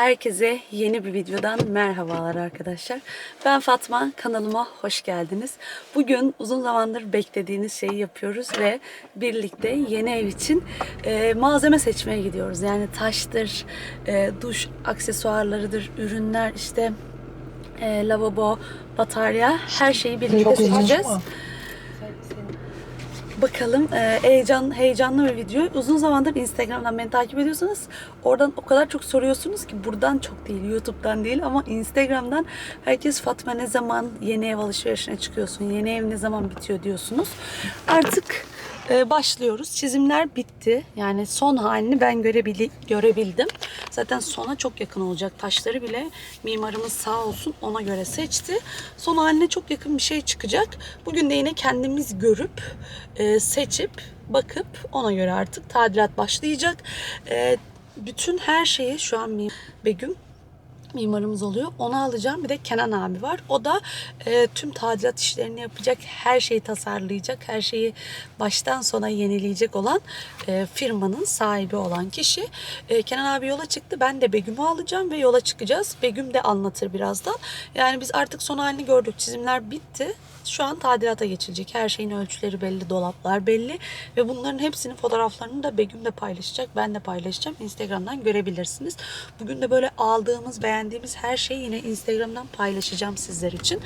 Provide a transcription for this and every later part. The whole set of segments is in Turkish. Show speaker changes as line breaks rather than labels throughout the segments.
Herkese yeni bir videodan merhabalar arkadaşlar. Ben Fatma, kanalıma hoş geldiniz. Bugün uzun zamandır beklediğiniz şeyi yapıyoruz ve birlikte yeni ev için e, malzeme seçmeye gidiyoruz. Yani taştır, e, duş aksesuarlarıdır, ürünler işte e, lavabo, batarya her şeyi birlikte seçeceğiz. Bakalım e, heyecan heyecanlı bir video. Uzun zamandır Instagram'dan beni takip ediyorsanız oradan o kadar çok soruyorsunuz ki buradan çok değil, YouTube'dan değil ama Instagram'dan herkes Fatma ne zaman yeni ev alışverişine çıkıyorsun, yeni ev ne zaman bitiyor diyorsunuz. Artık başlıyoruz. Çizimler bitti. Yani son halini ben görebili görebildim. Zaten sona çok yakın olacak. Taşları bile mimarımız sağ olsun ona göre seçti. Son haline çok yakın bir şey çıkacak. Bugün de yine kendimiz görüp e, seçip bakıp ona göre artık tadilat başlayacak. E, bütün her şeyi şu an Begüm mimarımız oluyor. Onu alacağım. Bir de Kenan abi var. O da e, tüm tadilat işlerini yapacak. Her şeyi tasarlayacak. Her şeyi baştan sona yenileyecek olan e, firmanın sahibi olan kişi. E, Kenan abi yola çıktı. Ben de Begüm'ü alacağım ve yola çıkacağız. Begüm de anlatır birazdan. Yani biz artık son halini gördük. Çizimler bitti. Şu an tadilata geçilecek. Her şeyin ölçüleri belli, dolaplar belli ve bunların hepsinin fotoğraflarını da Begüm de paylaşacak. Ben de paylaşacağım. Instagram'dan görebilirsiniz. Bugün de böyle aldığımız, beğendiğimiz her şeyi yine Instagram'dan paylaşacağım sizler için.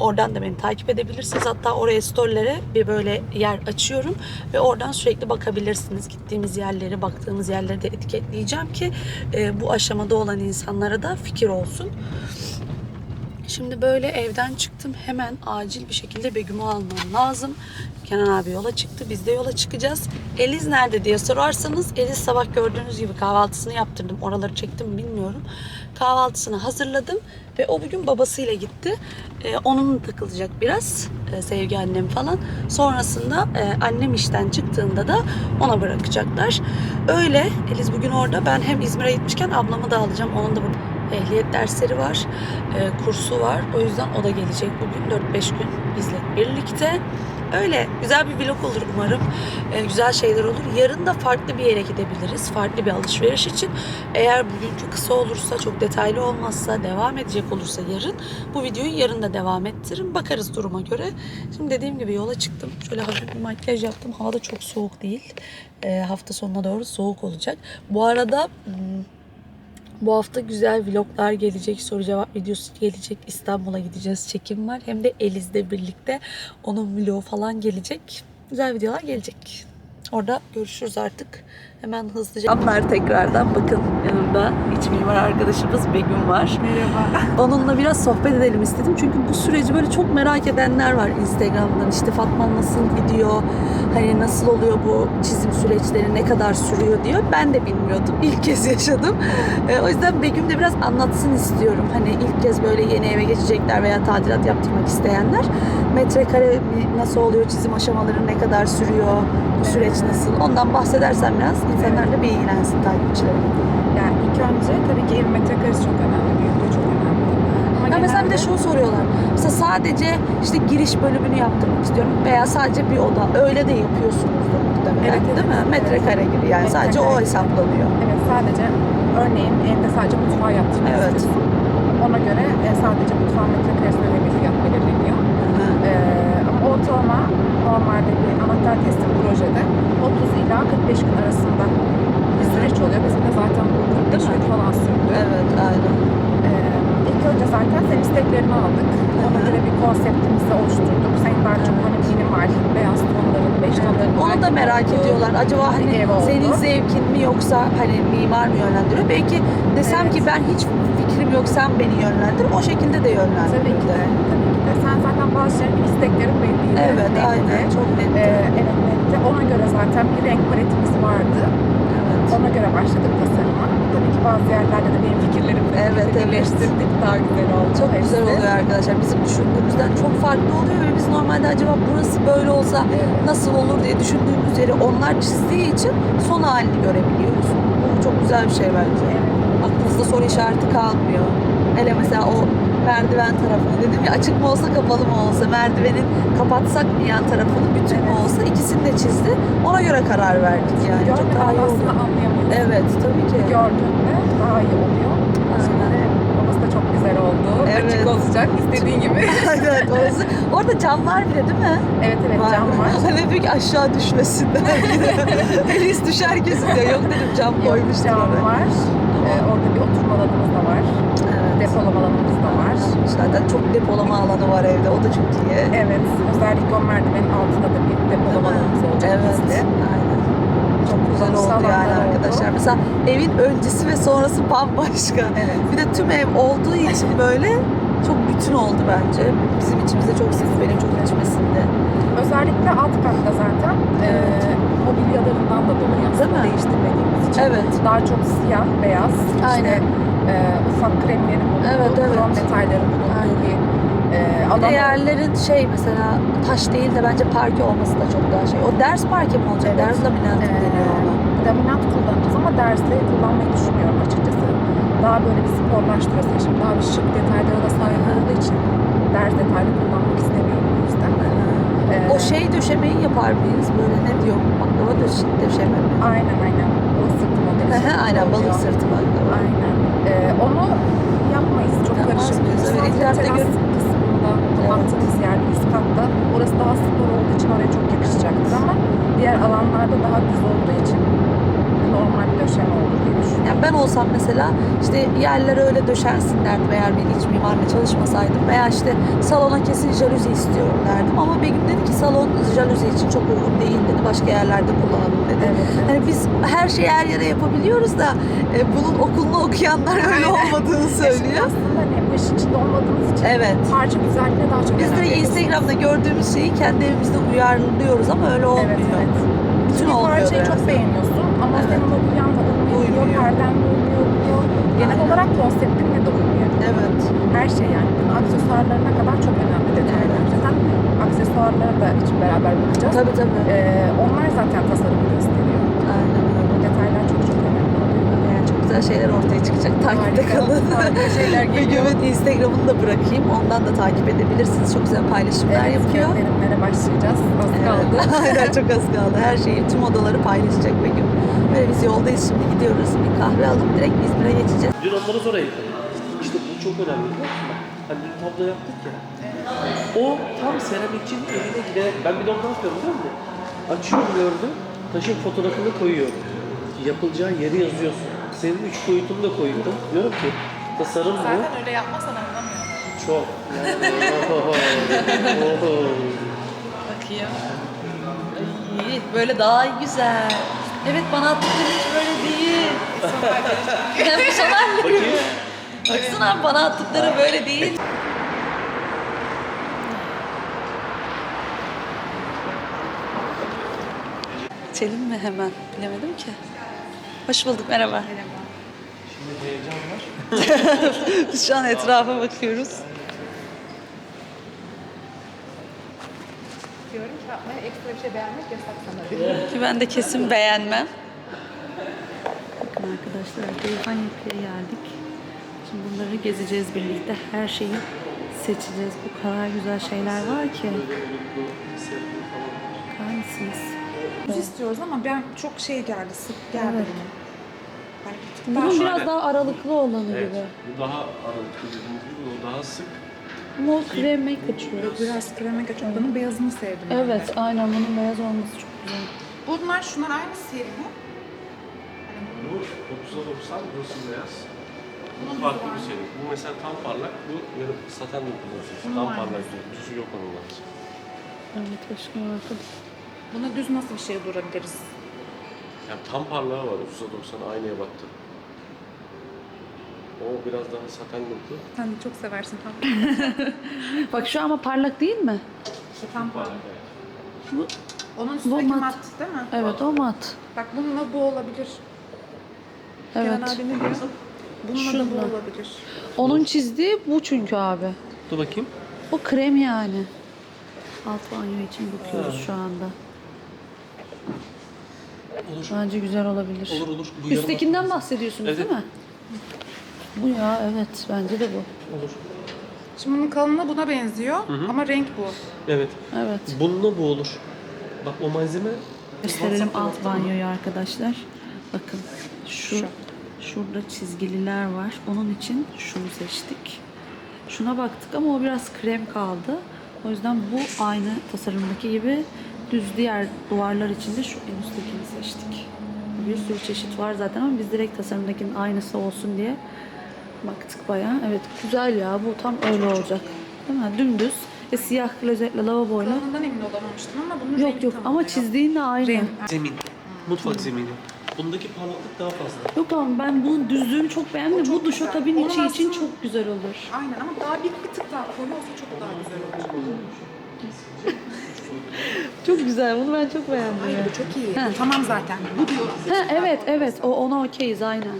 Oradan da beni takip edebilirsiniz. Hatta oraya storylere bir böyle yer açıyorum ve oradan sürekli bakabilirsiniz. Gittiğimiz yerleri, baktığımız yerleri de etiketleyeceğim ki e, bu aşamada olan insanlara da fikir olsun. Şimdi böyle evden çıktım. Hemen acil bir şekilde Begüm'ü almam lazım. Kenan abi yola çıktı. Biz de yola çıkacağız. Eliz nerede diye sorarsanız Eliz sabah gördüğünüz gibi kahvaltısını yaptırdım. Oraları çektim mi bilmiyorum. Kahvaltısını hazırladım ve o bugün babasıyla gitti. Ee, onunla takılacak biraz e, sevgi annem falan. Sonrasında e, annem işten çıktığında da ona bırakacaklar. Öyle Eliz bugün orada. Ben hem İzmir'e gitmişken ablamı da alacağım. Onun da bu ehliyet dersleri var, e, kursu var. O yüzden o da gelecek bugün 4-5 gün bizle birlikte. Öyle güzel bir vlog olur umarım. E, güzel şeyler olur. Yarın da farklı bir yere gidebiliriz. Farklı bir alışveriş için. Eğer bugünkü kısa olursa, çok detaylı olmazsa, devam edecek olursa yarın bu videoyu yarın da devam ettiririm. Bakarız duruma göre. Şimdi dediğim gibi yola çıktım. Şöyle hafif bir makyaj yaptım. Hava da çok soğuk değil. E, hafta sonuna doğru soğuk olacak. Bu arada hmm, bu hafta güzel vloglar gelecek, soru cevap videosu gelecek. İstanbul'a gideceğiz, çekim var. Hem de Eliz'le birlikte onun vlogu falan gelecek. Güzel videolar gelecek. Orada görüşürüz artık. Hemen hızlıca. Anlar tekrardan bakın yanımda iç mimar arkadaşımız Begüm var.
Merhaba.
Onunla biraz sohbet edelim istedim. Çünkü bu süreci böyle çok merak edenler var Instagram'dan. İşte Fatma nasıl gidiyor? Hani nasıl oluyor bu çizim süreçleri? Ne kadar sürüyor diyor. Ben de bilmiyordum. İlk kez yaşadım. E, o yüzden Begüm de biraz anlatsın istiyorum. Hani ilk kez böyle yeni eve geçecekler veya tadilat yaptırmak isteyenler. Metrekare nasıl oluyor? Çizim aşamaları ne kadar sürüyor? Bu süreç nasıl? Ondan bahsedersen biraz insanlar da bilgilensin takipçilerim.
Yani ilk önce tabii ki ev metrekaresi çok önemli, büyüklüğü çok önemli. Ama
Ya mesela bir de şunu soruyorlar. Mesela sadece işte giriş bölümünü yaptırmak istiyorum veya sadece bir oda. Öyle de yapıyorsunuzdur muhtemelen
Evet, evet.
değil mi? Metrekare gibi yani sadece o
Metrekare.
hesaplanıyor.
Evet sadece örneğin evde sadece mutfağı yaptırmak
Evet.
istiyorsun. Ona göre e, sadece mutfağın metrekaresine göre bir fiyat belirleniyor. Ee, ama ortalama normalde bir anahtar teslim projede 30 ila 45 gün arasında bir süreç oluyor. Bizim de zaten bu 45
Değil mi?
gün falan sürdü.
Evet aynen.
Ee, ilk önce zaten senin isteklerini aldık. Ona göre bir konseptimizi oluşturduk. Senin daha çok hani minimal, beyaz tonların, beş tonların.
Onu da merak ediyorlar. Acaba hani senin zevkin mi yoksa hani mimar mı yönlendiriyor? Belki desem
Evet.
ki ben hiç fikrim yok sen beni yönlendir. O şekilde de yönlendir.
Tabii ki de. Tabii ki de. Sen zaten bazı şeylerin isteklerin netti.
aynen. Çok net.
Ee, evet netti. Ona göre zaten bir renk paletimiz vardı.
evet.
Ona göre başladık tasarıma. Tabii ki bazı yerlerde de benim fikirlerimle
Evet, evet.
birleştirdik. Daha güzel oldu.
Çok
hepsi.
güzel oluyor arkadaşlar. Bizim düşündüğümüzden çok farklı oluyor ve biz normalde acaba burası böyle olsa
Evet.
nasıl olur diye düşündüğümüz yeri onlar çizdiği için son halini görebiliyoruz. Bu çok güzel bir şey bence.
Evet.
Aklınızda soru işareti kalmıyor. Hele mesela o merdiven tarafını dedim ya açık mı olsa kapalı mı olsa merdivenin kapatsak yan tarafını bütün mü
Evet.
olsa ikisini de çizdi. Ona göre karar verdik yani. Çok daha iyi
aslında anlayamıyorsun.
Evet tabii ki.
Gördüğünde daha iyi oluyor.
Aynen.
güzel oldu.
Evet.
Açık olacak istediğin gibi.
evet orası. Orada cam var bile değil mi?
evet evet cam var.
Hani ki aşağı düşmesinler. Elis düşer kesin diyor. Yok dedim cam koymuştur
cam var. Ee, orada bir oturma alanımız da var.
Evet.
Depolama alanımız da var.
Zaten çok depolama alanı var evde. O da çok iyi.
Evet. Özellikle o merdivenin altında da bir depolama alanımız olacak.
Evet.
bizde.
Aynen. Çok güzel
Kullanışlı
oldu yani
oldu.
arkadaşlar. Mesela evin öncesi ve sonrası bambaşka.
Evet.
Bir de tüm ev olduğu için böyle çok bütün oldu bence. Bizim içimizde çok sindi, benim çok içmesinde.
Özellikle alt katta zaten e, mobilyalarından da dolayı aslında
mi?
değiştirmediğimiz için.
Evet.
Daha çok siyah, beyaz,
Aynen.
işte e, ufak kremlerin bulunduğu,
Evet, evet.
krom detayların bulunduğu bir e,
Bir
alan
de
oldu.
yerlerin şey mesela taş değil de bence parke olması da çok daha şey. O ders parke mi olacak?
Evet.
Ders laminat
Ee,
deniyor ona.
Laminat kullanacağız ama dersle kullanmayı düşünmüyorum açıkçası. Daha böyle bir sporlaştırıyorsa, şimdi daha bir şık detaylara da sahip olduğu için ders detaylı kullanmak istemiyorum bu yüzden. Ee,
O şey döşemeyi yapar mıyız? Böyle ne diyor? Baklava döş döşeme mi?
Aynen aynen. Balık sırtı modeli.
Aynen balık sırtı baklava.
Aynen. Ee, onu yapmayız. Çok karışık.
Evet,
Sadece
internette
baktığımız yerde üst katta. Orası daha spor olduğu için oraya çok yakışacaktır ama diğer alanlarda daha düz olduğu için normal döşeme olur diye düşünüyorum.
Yani ben olsam mesela işte yerlere öyle döşensin derdim eğer bir iç mimarla çalışmasaydım veya işte salona kesin jaluzi istiyorum derdim ama Begüm dedi ki salon jaluzi için çok uygun değil dedi başka yerlerde kullanalım dedi.
Evet.
Hani biz her şeyi her yere yapabiliyoruz da e, bunun okulunu okuyanlar öyle olmadığını söylüyor.
Aslında hani bu işin içinde olmadığımız için
Evet.
parça güzelliğine daha çok
Biz
veriyoruz.
Instagram'da gördüğümüz şeyi kendi evimizde uyarlıyoruz ama öyle olmuyor.
Evet, evet.
Bütün olmuyor.
parçayı çok beğeniyorsun ama
Evet.
senin mobilyanla uymuyor, perdenle uymuyor. Genel olarak konseptinle de uymuyor.
Evet.
Her şey yani. Bunun aksesuarlarına kadar çok önemli detaylar. Zaten aksesuarlara da için beraber bakacağız.
Tabii tabii.
Ee, onlar zaten tasarımı gösteriyor.
Aynen öyle.
Detaylar çok çok önemli oluyor.
Yani çok güzel şeyler ortaya çıkacak. Takipte kalın.
harika şeyler geliyor.
Begüm'ün Instagram'ını da bırakayım. Ondan da takip edebilirsiniz. Çok güzel paylaşımlar
Evet,
yapıyor.
gönderimlere başlayacağız. Az
Evet.
kaldı.
Aynen çok az kaldı. Her şeyi, tüm odaları paylaşacak Begüm. Biz yoldayız şimdi gidiyoruz. Bir kahve alıp direkt İzmir'e geçeceğiz.
Dün onları zor ayıkladım. İşte bu çok önemli biliyor musun? Hani dün tablo yaptık ya. O tam seramikçinin eline giderek, ben bir de ondan yapıyorum biliyor musun? Açıyorum gördüm, taşın fotoğrafını koyuyorum. Yapılacağı yeri yazıyorsun. Senin üç boyutunu da koyuyorum. Diyorum ki tasarım bu.
öyle yapmazsan anlamıyorum.
Çok. Yani, oho, oho.
Bakayım. İyi. Böyle daha güzel. Evet bana attıkların hiç böyle değil. Hem bu
Bakayım.
mi? Baksana bana attıkları böyle değil. İçelim mi hemen? Bilemedim ki. Hoş bulduk, merhaba.
Şimdi heyecan var.
Biz şu an etrafa bakıyoruz.
Diyorum ki yapmaya ekstra bir şey beğenmek yasak sanırım.
Ki ben de kesin beğenmem. Bakın arkadaşlar Beyhan Yapı'ya geldik. Şimdi bunları gezeceğiz birlikte. Her şeyi seçeceğiz. Bu kadar güzel şeyler var ki. Bakar mısınız?
Biz istiyoruz ama ben çok şey geldi, sık geldi.
Evet.
Hani
Bunun biraz daha aralıklı olanı
Evet,
gibi.
bu daha aralıklı dediğimiz gibi, bu daha sık.
Ama o kreme kaçıyor.
biraz kreme kaçıyor. Bunun beyazını sevdim. ben de.
Evet, aynen bunun beyaz olması çok güzel.
Bunlar şunlar aynı seri mi?
Bu 30'a 90, burası beyaz. Bu farklı bir seri. Bu mesela tam parlak, bu yarım saten de kullanıyorsun.
Bunun
Tam parlak değil, düzü yok onun lazım.
Evet, aşkım arkadaş.
Buna düz nasıl bir şey durabiliriz?
Yani tam parlağı var 30'a 90 aynaya baktım. O biraz daha saten nokta.
Sen de çok seversin tam.
Bak şu ama parlak değil mi?
tam
evet.
Onun üstündeki
mat.
mat. değil mi?
Evet, o mat.
Bak bununla bu olabilir. Kenan
Evet.
abi ne diyor? Bununla da bu olabilir.
Onun çizdiği bu çünkü abi.
Dur bakayım.
O krem yani. Alt banyo için bakıyoruz şu anda.
Olur.
Bence güzel olabilir.
Olur olur. Bu yarım-
Üsttekinden bahsediyorsunuz
Evet.
değil mi? Bu ya evet bence de bu.
Olur.
Şimdi bunun kalınlığı buna benziyor ama renk bu.
Evet.
Evet.
Bununla bu olur. Bak o malzeme
Gösterelim alt banyoyu arkadaşlar. Bakın şu şurada çizgililer var. Onun için şunu seçtik. Şuna baktık ama o biraz krem kaldı. O yüzden bu aynı tasarımdaki gibi düz diğer duvarlar için de şu en üsttekini seçtik. Bir sürü çeşit var zaten ama biz direkt tasarımdakinin aynısı olsun diye baktık bayağı. Evet güzel ya bu tam öyle olacak. Değil mi? Dümdüz ve siyah klozetle lavaboyla.
Kalınından emin olamamıştım ama bunun
Yok
rengi
yok
tamam
ama
ya.
çizdiğin de aynı.
Renk.
Zemin. Mutfak zemini. Bundaki parlaklık daha fazla.
Yok ama ben bunun düzlüğünü çok beğendim.
Çok
bu duşakabin
güzel.
içi
Onun
için
aslında-
çok güzel olur.
Aynen ama daha bir, bir tık daha koyu olsa çok daha güzel olur.
Çok güzel. Bunu ben çok beğendim.
Hayır bu çok iyi. Bu tamam zaten. Bu diyorum.
Ha, evet evet o ona okeyiz aynen.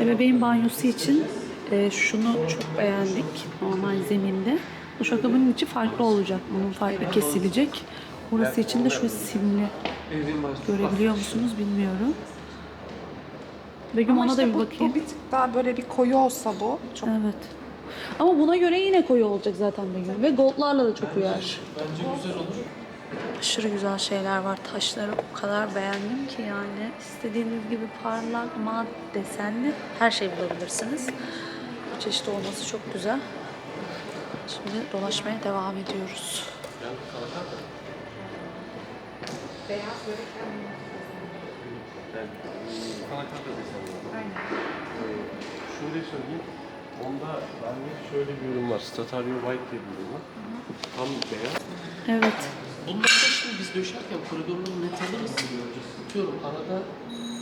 Ebeveyn banyosu için e, şunu çok beğendik normal zeminde. Duşakabinin içi farklı olacak. Bunun farklı kesilecek. Burası için de şu simli. Görebiliyor musunuz bilmiyorum. Begüm
Ama
ona
işte
da bir
bu,
bakayım.
bu bir tık daha böyle bir koyu olsa bu çok
Evet. Ama buna göre yine koyu olacak zaten Begüm. Ve goldlarla da çok uyar.
Bence güzel olur.
Aşırı güzel şeyler var. Taşları o kadar beğendim ki yani. istediğiniz gibi parlak, mat, desenli her şey bulabilirsiniz. Bu çeşit olması çok güzel. Şimdi dolaşmaya devam ediyoruz.
beyaz böyle kendine.
Şöyle söyleyeyim. Onda bende şöyle bir ürün var. Statario White diye bir ürün var. Tam beyaz.
Evet.
Bunları da şimdi biz döşerken koridorları net alırız. Tutuyorum arada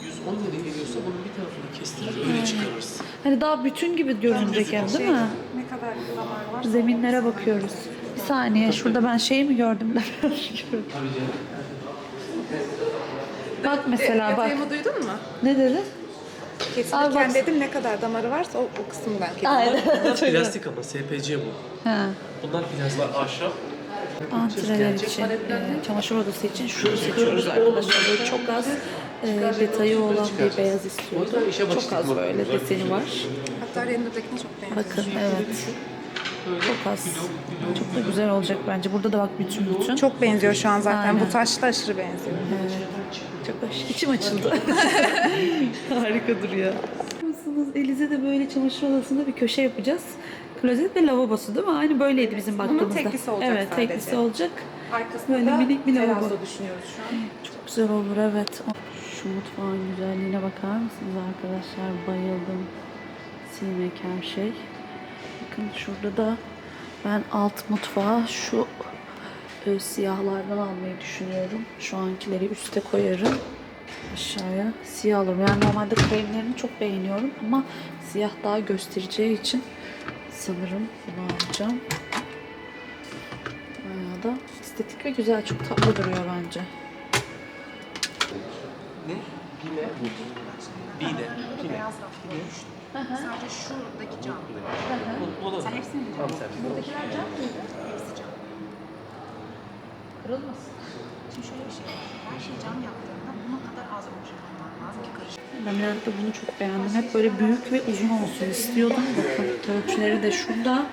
117 geliyorsa bunun bir tarafını kestirir öyle çıkarırız.
Hani daha bütün gibi görünecek hem değil mi?
Ne kadar damar var.
Zeminlere bakıyoruz. Bir saniye şurada ben şey mi gördüm? bak mesela bak.
Detayımı duydun mu?
Ne dedi?
Kesilirken
Abi bak-
dedim ne kadar damarı varsa o, o kısımdan kesildi.
Aynen.
Bunlar plastik ama SPC bu.
Ha.
Bunlar plastik.
Ahşap.
Antreler için, e, çamaşır odası için şunu seçiyoruz arkadaşlar. Böyle çok az e, detayı olan bir beyaz istiyordum. Çok az böyle deseni var.
Hatta renderdekine çok benziyor.
Bakın evet. Çok az. Çok da güzel olacak bence. Burada da bak bütün bütün.
Çok benziyor şu an zaten.
Aynen.
Bu taşla aşırı benziyor.
Çok hoş. İçim açıldı. Harika duruyor. Elize de böyle çamaşır odasında bir köşe yapacağız. Klozet ve lavabosu değil mi? Aynı böyleydi bizim baktığımızda.
teklisi olacak
Evet,
sadece.
teklisi olacak.
Arkasında
Böyle minik bir lavabo.
düşünüyoruz şu an.
Çok güzel olur evet. Şu mutfağın güzelliğine bakar mısınız arkadaşlar? Bayıldım. Silmek her şey. Bakın şurada da ben alt mutfağa şu e, siyahlardan almayı düşünüyorum. Şu ankileri üste koyarım. Aşağıya siyah alırım. Yani normalde kremlerini çok beğeniyorum ama siyah daha göstereceği için sanırım bunu alacağım. Bayağı da estetik ve güzel. Çok tatlı duruyor bence.
Ne? Bine.
Beyaz raf koymuş. Sadece şuradaki cam.
Da
Sen hepsini mi
Tam servis.
Buradakiler cam mıydı? Hepsi cam.
Kırılmasın.
Şimdi şöyle bir şey var. Her şey cam yaptığında buna kadar az lazım ki karışık.
Ben de bunu çok beğendim. Hep böyle büyük ve uzun olsun istiyordum. Bakın ölçüleri de şurada.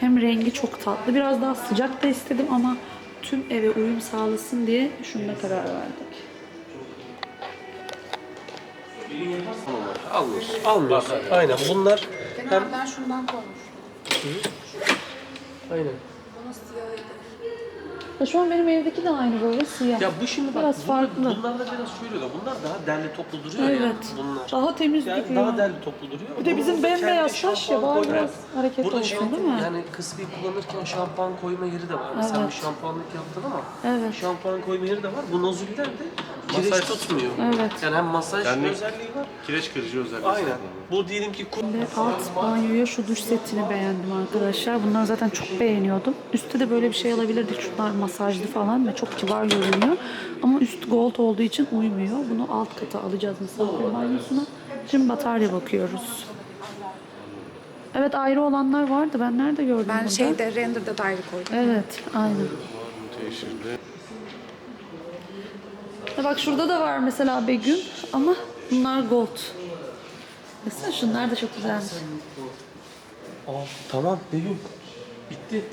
Hem rengi çok tatlı. Biraz daha sıcak da istedim ama tüm eve uyum sağlasın diye şuna karar verdik.
Almıyor. Almıyorsun. Aynen. Bunlar
ben şundan koymuştum.
aynen.
Ya şu an benim evdeki de aynı böyle siyah.
Ya bu şimdi bak
Biraz
bunlar,
farklı.
bunlar da biraz şöyle oluyor. Bunlar daha derli toplu duruyor ya.
Evet.
Bunlar.
Daha temiz
Yani
duruyor.
daha derli toplu duruyor.
Bir de bizim bembeyaz taş ya,
koyma-
biraz hareket
Burada
olsun,
şampuan-
değil mi?
Yani kısmi kullanırken şampuan koyma yeri de var.
Evet.
bir şampuanlık yaptın ama
Evet.
şampuan koyma yeri de var. Bu nozüller de kireç tutmuyor.
Evet.
Yani hem masaj
Yani-
özelliği var.
Kireç kırıcı özelliği.
Aynen.
sağlıyor.
Bu diyelim ki kul-
Ve alt banyoya şu duş setini beğendim arkadaşlar. Bunları zaten çok beğeniyordum. Üstte de böyle bir şey alabilirdik. Şunlar masajlı falan ve çok kibar görünüyor. Ama üst gold olduğu için uymuyor. Bunu alt kata alacağız misafir banyosuna. Şimdi batarya bakıyoruz. Evet ayrı olanlar vardı. Ben nerede gördüm
Ben
burada?
şeyde renderda da ayrı koydum.
Evet aynen. Ya Bak şurada da var mesela Begüm ama bunlar gold. Mesela şunlar da çok güzelmiş.
Aa, tamam Begüm. Bitti.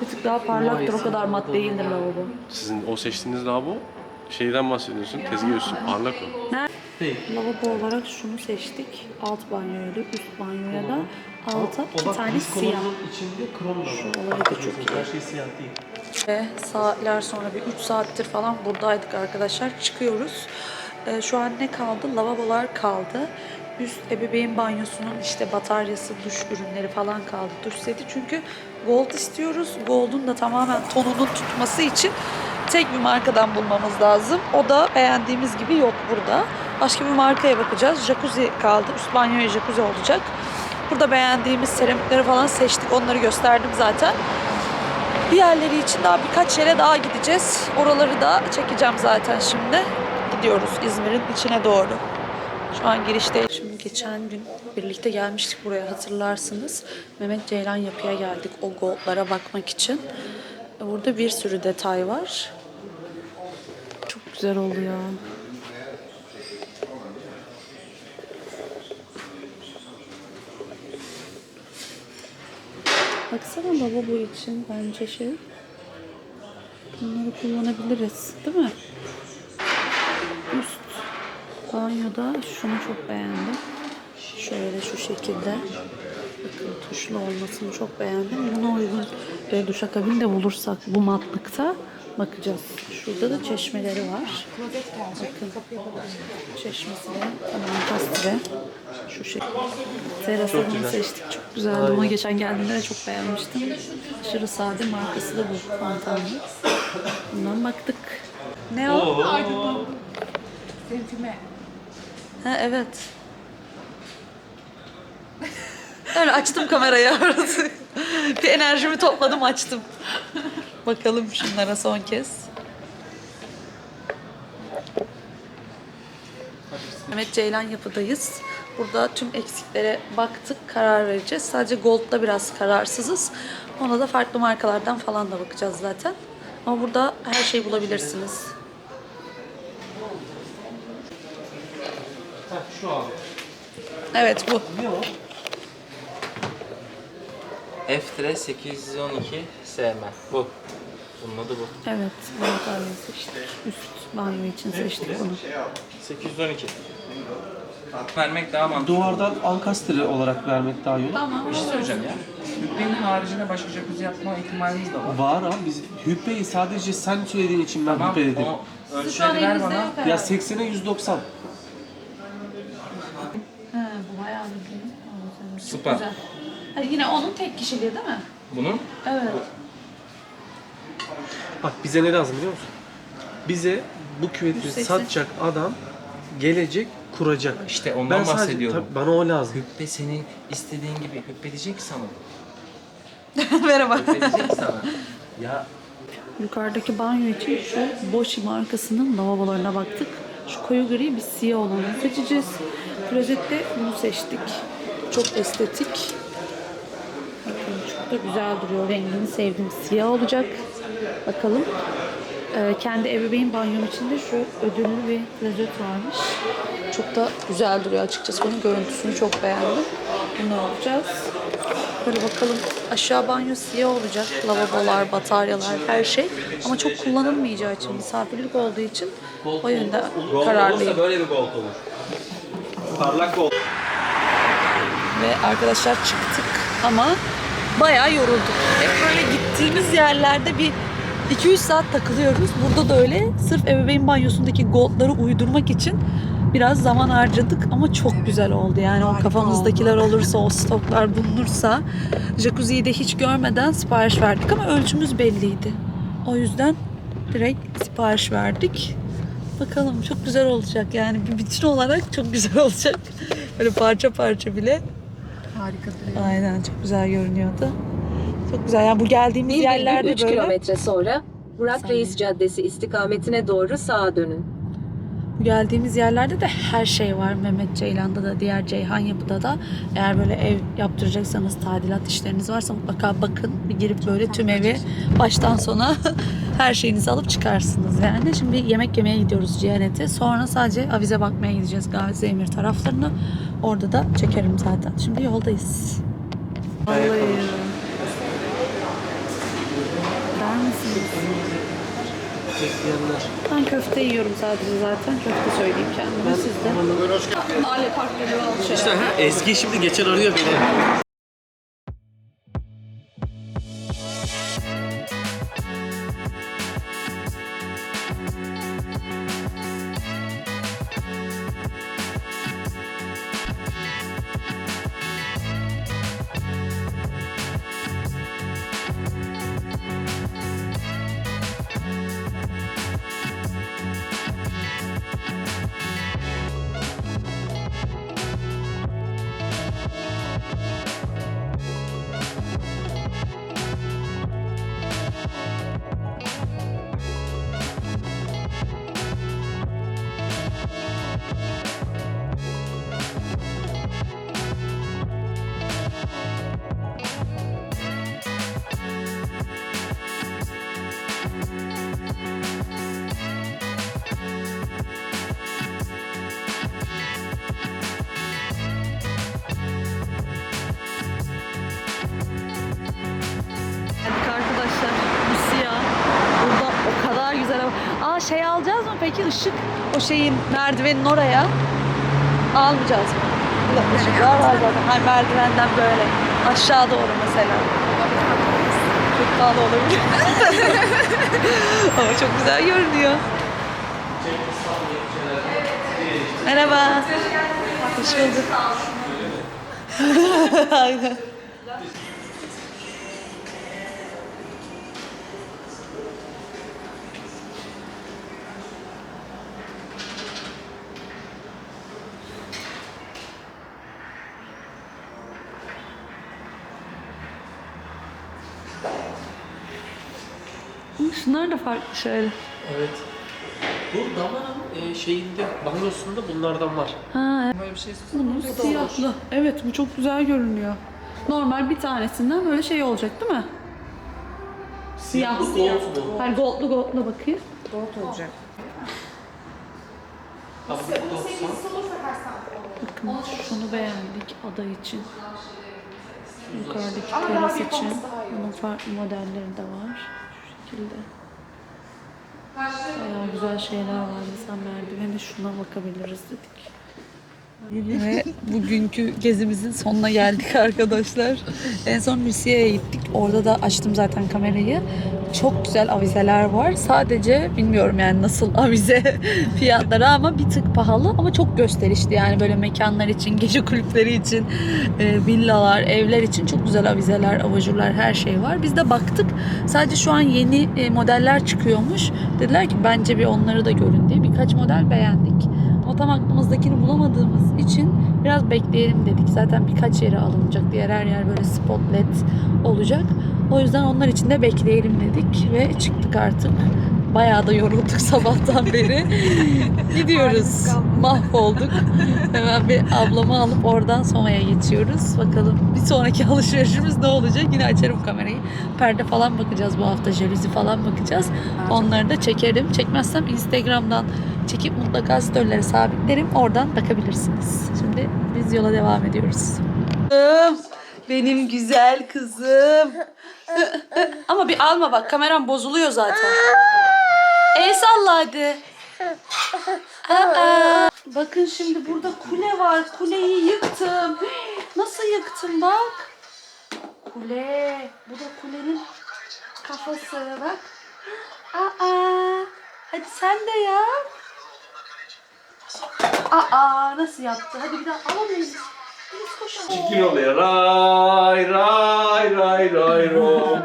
Bir tık daha parlaktır o kadar mat değildir lavabo.
Sizin o seçtiğiniz lavabo şeyden bahsediyorsun. Tezgah üstü parlak o.
Lavabo olarak şunu seçtik. Alt banyoya da üst banyoya da alta iki tane siyah.
içinde krom da
Şu olayı da çok iyi.
Her şey siyah değil.
Ve saatler sonra bir 3 saattir falan buradaydık arkadaşlar. Çıkıyoruz. Ee, şu an ne kaldı? Lavabolar kaldı. Üst ebeveyn banyosunun işte bataryası, duş ürünleri falan kaldı. Duş seti çünkü gold istiyoruz. Gold'un da tamamen tonunun tutması için tek bir markadan bulmamız lazım. O da beğendiğimiz gibi yok burada. Başka bir markaya bakacağız. Jacuzzi kaldı. Üst banyoya jacuzzi olacak. Burada beğendiğimiz seramikleri falan seçtik. Onları gösterdim zaten. Diğerleri için daha birkaç yere daha gideceğiz. Oraları da çekeceğim zaten şimdi. Gidiyoruz İzmir'in içine doğru. Şu an girişte. Şimdi geçen gün birlikte gelmiştik buraya hatırlarsınız. Mehmet Ceylan yapıya geldik o goldlara bakmak için. Burada bir sürü detay var. Çok güzel oldu ya. Baksana lavabo için bence şey. Bunları kullanabiliriz değil mi? Üst banyoda şunu çok beğendim. Şöyle şu şekilde. Bakın tuşlu olmasını çok beğendim. Buna uygun e, duşakabin de bulursak bu matlıkta bakacağız. Şurada da çeşmeleri var. Bakın çeşmesi de tasdire. Şu şey. Terasını seçtik. Çok güzeldi. Ona geçen geldiğimde de çok beğenmiştim. Aşırı sade markası da bu. Fontanlı. Bundan baktık. Ne o?
Sentime.
Ha evet. Öyle açtım kamerayı arası. Bir enerjimi topladım açtım. Bakalım şunlara son kez. Mehmet Ceylan yapıdayız. Burada tüm eksiklere baktık, karar vereceğiz. Sadece Gold'da biraz kararsızız. Ona da farklı markalardan falan da bakacağız zaten. Ama burada her şeyi bulabilirsiniz.
Şu abi.
Evet bu.
Ne o?
F 812 SM. Bu. Bunun adı bu.
Evet, banyo seçtik. Üst banyo için seçtik bunu.
812. Vermek daha mantıklı.
Duvardan ankastre olarak vermek daha iyi.
Bir şey söyleyeceğim ya. Hübbenin haricinde başka jacuzzi yapma ihtimalimiz de var.
Var abi biz hübbeyi sadece sen söylediğin için ben
Tamam
hübbe dedim.
o ölçüleri ver bana.
Ya 80'e 190.
Bu bayağı. Çok
Süper.
güzel. Ha, yine onun tek kişiliği değil mi?
Bunun
Evet.
Bak bize ne lazım biliyor musun? Bize bu küveti
180.
satacak adam gelecek kuracak.
işte ondan
sadece-
bahsediyorum.
tabii bana o lazım.
Hübbe senin istediğin gibi hübbe diyecek sana.
Merhaba.
Hübbe diyecek sana. Ya
Yukarıdaki banyo için şu Boschy markasının lavabolarına baktık. Şu koyu gri bir siyah olanı seçeceğiz. Klozette bunu seçtik. Çok estetik. Çok da güzel duruyor. Rengini sevdim. Siyah olacak. Bakalım. Ee, kendi ebeveyn banyom içinde şu ödüllü bir klozet varmış. Çok da güzel duruyor açıkçası. Onun görüntüsünü çok beğendim. Bunu alacağız. Böyle bakalım. Aşağı banyo siyah olacak. Lavabolar, bataryalar, her şey. Ama çok kullanılmayacağı için, misafirlik olduğu için o yönde kararlıyım.
böyle bir gold olur. Parlak.
Ve arkadaşlar çıktık ama bayağı yorulduk. Hep böyle gittiğimiz yerlerde bir 2-3 saat takılıyoruz. Burada da öyle. Sırf ebeveyn banyosundaki goldları uydurmak için biraz zaman harcadık ama çok güzel oldu. Yani o kafamızdakiler olursa, o stoklar bulunursa. Jacuzziyi de hiç görmeden sipariş verdik ama ölçümüz belliydi. O yüzden direkt sipariş verdik. Bakalım çok güzel olacak yani bir bütün olarak çok güzel olacak. Böyle parça parça bile
Harika duruyor.
Aynen çok güzel görünüyordu. Çok güzel. Yani bu geldiğimiz
1,3
yerlerde böyle
kilometre sonra Burak Reis Caddesi istikametine doğru sağa dönün.
Geldiğimiz yerlerde de her şey var. Mehmet Ceylan'da da diğer Ceyhan Yapı'da da eğer böyle ev yaptıracaksanız tadilat işleriniz varsa mutlaka bakın. Bir girip böyle tüm evi baştan sona her şeyinizi alıp çıkarsınız yani. Şimdi yemek yemeye gidiyoruz Cihanet'e. Sonra sadece avize bakmaya gideceğiz Gazi Emir taraflarına. Orada da çekerim zaten. Şimdi yoldayız. Vallahi ya. Der misiniz?
Bekleyenler.
Ben köfte yiyorum sadece zaten. Köfte söyleyeyim kendime. Siz de. Mahalle parkları alışveriş.
İşte ha, Ezgi şimdi geçen arıyor beni.
Peki ışık? O şeyin merdivenin oraya. Almayacağız mı? Işıklar var zaten. Hayır merdivenden böyle. Aşağı doğru mesela. Çok pahalı olabilir. Ama çok güzel görünüyor. Merhaba. Hoş bulduk. Aynen. Şunlar da farklı şöyle.
Evet. Bu damarın e, şeyinde, banyosunda bunlardan var.
Ha,
Böyle bir şey
bunun siyahlı. Evet bu çok güzel görünüyor. Normal bir tanesinden böyle şey olacak değil mi? Siyah.
Bu gold mu?
Hayır goldlu goldlu bakayım.
gold olacak.
Abi bu 90.
Bakın şunu beğendik ada için. Yukarıdaki teras için. Bunun farklı modelleri de var. Şu şekilde. Bayağı güzel şeyler var. Mesela merdivene şuna bakabiliriz dedik. Ve bugünkü gezimizin sonuna geldik arkadaşlar. En son Rusya'ya gittik. Orada da açtım zaten kamerayı. Çok güzel avizeler var. Sadece bilmiyorum yani nasıl avize fiyatları ama bir tık pahalı ama çok gösterişli. Yani böyle mekanlar için, gece kulüpleri için, e, villalar, evler için çok güzel avizeler, abajurlar her şey var. Biz de baktık. Sadece şu an yeni e, modeller çıkıyormuş. Dediler ki bence bir onları da görün diye. Birkaç model beğendik. Tam aklımızdakini bulamadığımız için biraz bekleyelim dedik. Zaten birkaç yere alınacak. Diğer her yer böyle spot led olacak. O yüzden onlar için de bekleyelim dedik ve çıktık artık. Bayağı da yorulduk sabahtan beri. Gidiyoruz. Mahvolduk. Hemen bir ablamı alıp oradan Soma'ya geçiyoruz. Bakalım bir sonraki alışverişimiz ne olacak? Yine açarım kamerayı. Perde falan bakacağız bu hafta. Jaluzi falan bakacağız. Onları da çekerim. Çekmezsem Instagram'dan çekip mutlaka storylere sabitlerim. Oradan bakabilirsiniz. Şimdi biz yola devam ediyoruz. Benim güzel kızım. Ama bir alma bak kameram bozuluyor zaten. El salla hadi. Aa, bakın şimdi burada kule var. Kuleyi yıktım. Nasıl yıktım bak. Kule. Bu da kulenin kafası bak. Aa, hadi sen de yap. Aa, nasıl yaptı? Hadi bir daha alamayız. Biz koşalım.
Çirkin oluyor. Ray ray ray ray ro.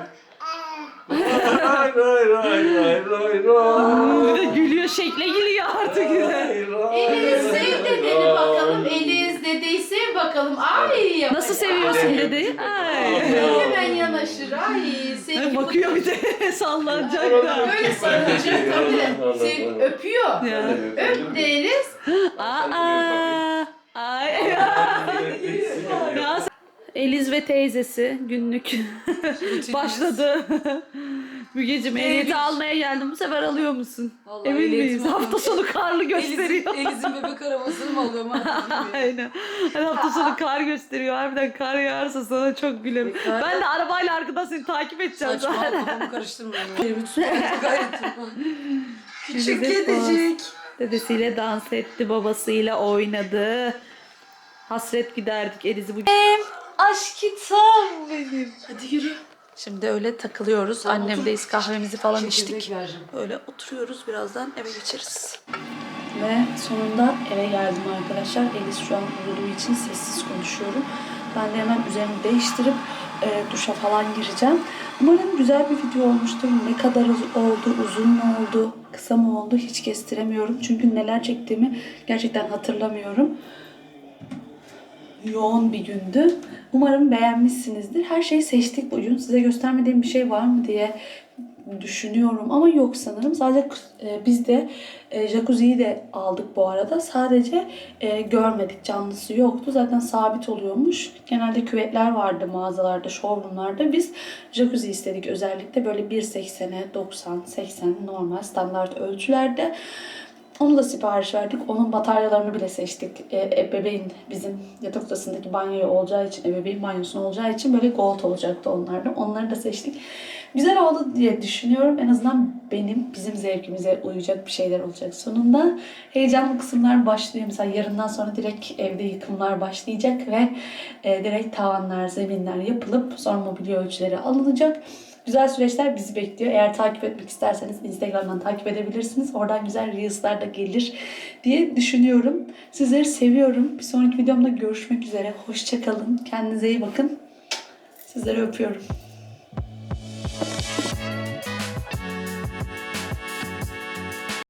Ray ray ray ray ray.
Bir de gülüyor şekle gülüyor artık.
Ray ray
Eliz sev dedeni bakalım. Eliz dedeyi sev bakalım. Ay yapar.
Nasıl seviyorsun dedi. Ay.
Hemen yanaşır. Ay sevgi
Bakıyor bir de sallanacak da.
Böyle sarılacak tabii. Sev, öpüyor.
Ya.
Öp de Eliz.
Aa, ay. Eliz ve teyzesi günlük başladı. Mügeciğim ehliyeti almaya geldim. Bu sefer alıyor musun?
Vallahi
Emin
ehliyetim
miyiz? Hafta sonu karlı gösteriyor.
Eliz'in bebek arabasını mı alıyorum artık bilmiyorum.
Aynen. Hani hafta sonu kar gösteriyor. Harbiden kar yağarsa sana çok gülerim.
kar-
Ben de arabayla arkadan seni takip edeceğim
Saçma
zaten.
kafamı karıştırmıyorum. Elimi tutmayın gayet tutma.
Küçük kedicik. Dedesiyle dans etti, babasıyla oynadı. Hasret giderdik Eliz'i bu. Aşkitom benim.
Hadi yürü.
Şimdi öyle takılıyoruz. Annemdeyiz kahvemizi falan içtik.
Vereceğim.
Böyle oturuyoruz. Birazdan eve geçeriz. Ve sonunda eve geldim arkadaşlar. Elis şu an uyuduğu için sessiz konuşuyorum. Ben de hemen üzerimi değiştirip e, duşa falan gireceğim. Umarım güzel bir video olmuştur. Ne kadar oldu, uzun mu oldu, kısa mı oldu hiç kestiremiyorum. Çünkü neler çektiğimi gerçekten hatırlamıyorum yoğun bir gündü. Umarım beğenmişsinizdir. Her şeyi seçtik bugün. Size göstermediğim bir şey var mı diye düşünüyorum ama yok sanırım. Sadece e, biz de e, jacuzziyi de aldık bu arada. Sadece e, görmedik. Canlısı yoktu. Zaten sabit oluyormuş. Genelde küvetler vardı mağazalarda, showroomlarda. Biz jacuzzi istedik özellikle. Böyle 1.80'e 90, 80 normal standart ölçülerde. Onu da sipariş verdik. Onun bataryalarını bile seçtik. E, ebeveyn bizim yatak odasındaki banyo olacağı için, ebeveyn banyosu olacağı için böyle gold olacaktı onlarda. Onları da seçtik. Güzel oldu diye düşünüyorum. En azından benim, bizim zevkimize uyacak bir şeyler olacak sonunda. Heyecanlı kısımlar başlıyor. Mesela yarından sonra direkt evde yıkımlar başlayacak ve e, direkt tavanlar, zeminler yapılıp sonra mobilya ölçüleri alınacak. Güzel süreçler bizi bekliyor. Eğer takip etmek isterseniz Instagram'dan takip edebilirsiniz. Oradan güzel Reels'lar da gelir diye düşünüyorum. Sizleri seviyorum. Bir sonraki videomda görüşmek üzere. Hoşçakalın. Kendinize iyi bakın. Sizleri öpüyorum.